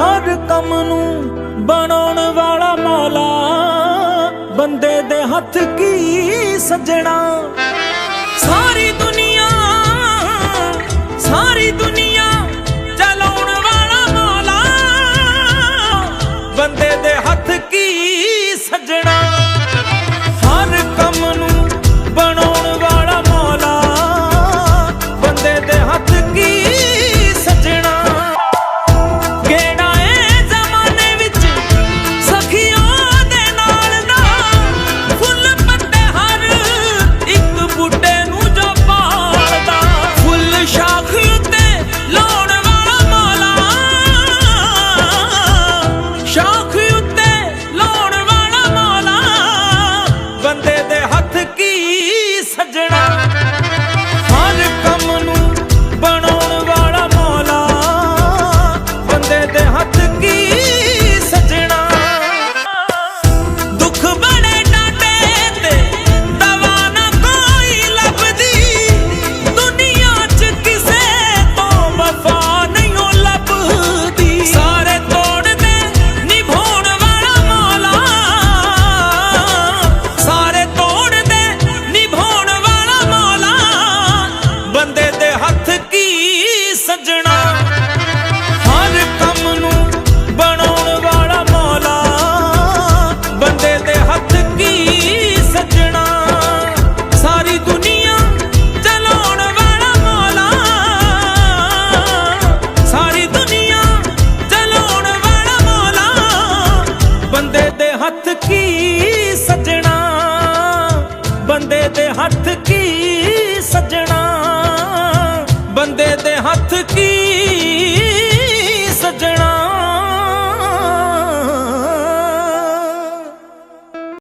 ਹਰ ਕੰਮ ਨੂੰ ਬਣਾਉਣ ਵਾਲਾ ਮੌਲਾ। ਬੰਦੇ ਦੇ ਹੱਥ ਕੀ ਸਜਣਾ। ਸਾਰੀ ਦੁਨੀਆ ਸਾਰੀ ਦੁਨੀਆ ਚਲਾਉਣ ਵਾਲਾ ਮੌਲਾ। ਬੰਦੇ ਦੇ ਹੱਥ ਕੀ ਸਜਣਾ।